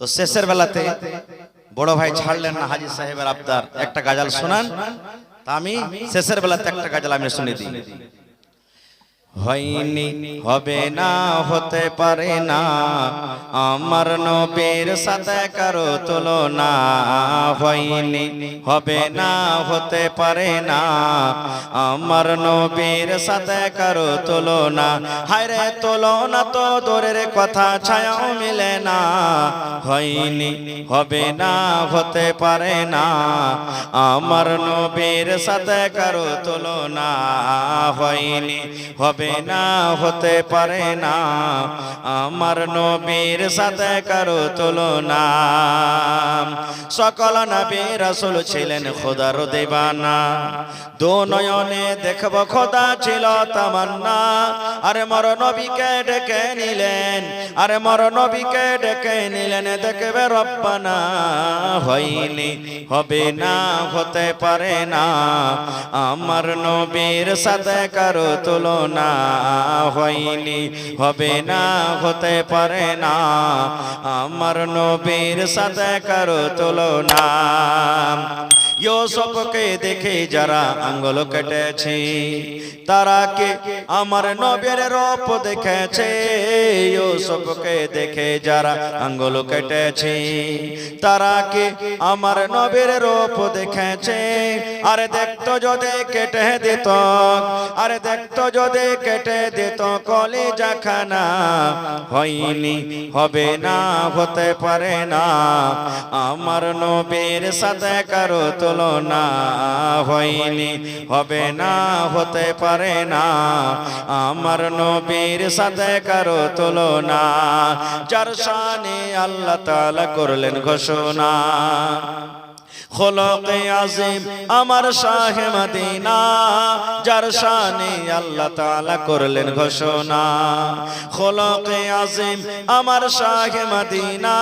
তো শেষের বেলাতে বড় ভাই ছাড়লেন না হাজির সাহেবের আবদার। একটা গাজাল শোনান। তা আমি শেষের বেলাতে একটা গাজাল আমি শুনে দিই। হয়নি, হবে না, হতে পারে না। আমার নবীর সাথে কারও তুলনা হয়নি, হবে না, হতে পারে না। আমার নবীর সাথে কারও তুলনা, হায়রে তুলনা তো দূরের কথা, ছায়াও মিলে না। হয়নি, হবে না, হতে পারে না। আমার নবীর সাথে কারও তুলনা হয়নি, হবে না হতে পারে না। আমার নবীর সাথে কারও তুলনা। সকল নবী রাসূল ছিলেন খোদার দেবানা। দো নয়নে দেখব খোদা ছিল তামান্না। আরে মর নবীকে ডেকে নিলেন। আরে মর নবীকে ডেকে নিলেন। দেখবে রব্বানা হয়নি, হবে না, হতে পারে না। আমার নবীর সাথে কারও তুলনা। হয়নি, হবে না, হতে পারে না। আমার নবীর সাথে কারও তুলনা। ইউসুফকে দেখে যারা আঙ্গুল কেটেছে, তারা কে আমার নবীর রূপ দেখেছে? ইউসুফকে দেখে যারা আঙ্গুল কেটেছে, তারা কে আমার নবীর রূপ দেখেছে? আরে দেখতো যদি কেটে দিত, আরে দেখতো যদি কেটে দিত কলি জাখানা হয়নি, হবে না, হতে পারে না। আমার নবীর সাথে কারও তুলনা হয়নি, হবে না, হতে পারে না। আমার নবীর সাথে কারও তুলনা যার শানে আল্লাহ তাআলা করলেন ঘোষণা। খোলকে আজিম আমার শাহে মদিনা, যার শানে আল্লাহ তাআলা করলেন ঘোষণা। খোলকে আজিম আমার শাহে মদিনা,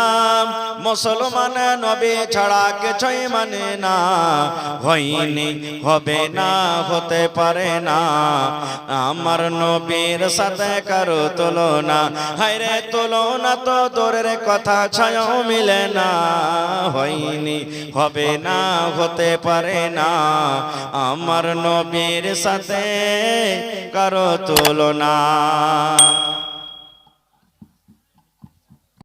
মুসলমান নবী ছাড়া কিছুই মানে না। হয়নি, হবে না, হতে পারে না। আমার নবীর সাথে কারও তুলনা, হায়রে তুলনা তো দূরের কথা, ছায়াও মিলে না। হয়নি, হবে না হতে পারে না। আমার নবীর সাথে কারও তুলনা।